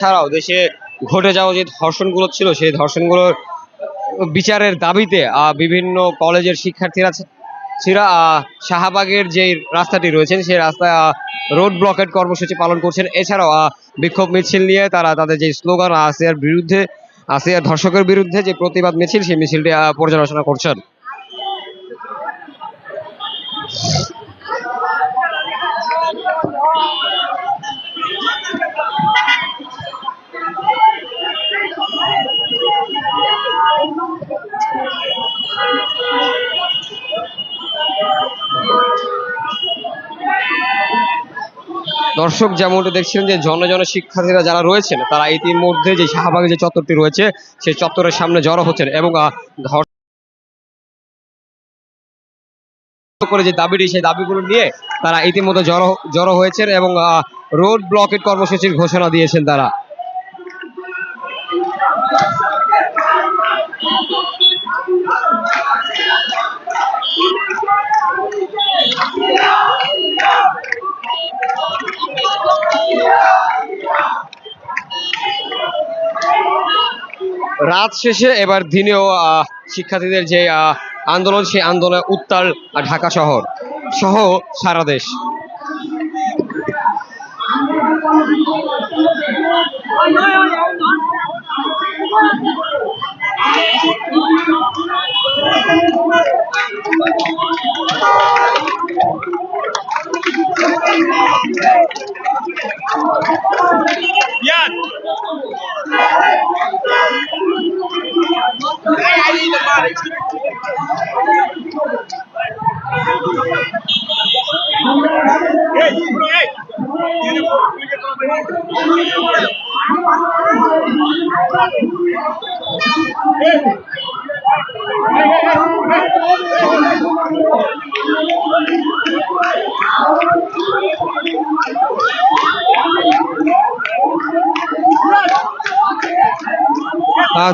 ছাড়াও দেশে ঘটে যাওয়া যে ধর্ষণগুলো ছিল, সেই ধর্ষণগুলোর বিচারের দাবিতে বিভিন্ন কলেজের শিক্ষার্থীরা ছিরা শাহবাগের যে রাস্তাটি রয়েছেন সেই রাস্তা রোড ব্লকেট কর্মসূচি পালন করছেন। এছাড়াও বিক্ষোভ মিছিল নিয়ে তারা তাদের যে স্লোগান, আসিয়ার বিরুদ্ধে, আসিয়ার ধর্ষকের বিরুদ্ধে যে প্রতিবাদ মিছিল, সেই মিছিলটি পর্যালোচনা করছেন। দর্শক যেমনটি দেখছিলেন যে জন জন শিক্ষার্থীরা যারা রয়েছেন, তারা ইতিমধ্যে যে শাহবাগে যে চত্বরটি রয়েছে, সেই চত্বরের সামনে জড়ো হচ্ছেন এবং করে যে দাবিটি, সেই দাবিগুলো নিয়ে তারা ইতিমধ্যে জড়ো জড়ো হয়েছেন এবং রোড ব্লকের কর্মসূচির ঘোষণা দিয়েছেন তারা। রাত শেষে এবার দিনেও শিক্ষার্থীদের যে আন্দোলন, সেই আন্দোলনে উত্তাল ঢাকা শহর সহ সারা দেশ।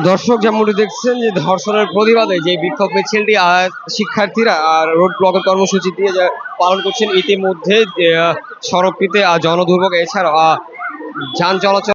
দর্শক যেমনটি দেখছেন যে ধর্ষণের প্রতিবাদে যে বিক্ষোভ মিছিলটি শিক্ষার্থীরা আর রোড ব্লকের কর্মসূচি দিয়ে পালন করছেন, ইতিমধ্যে সড়কটিতে জনদুর্ভোগ এছাড়াও যান চলাচল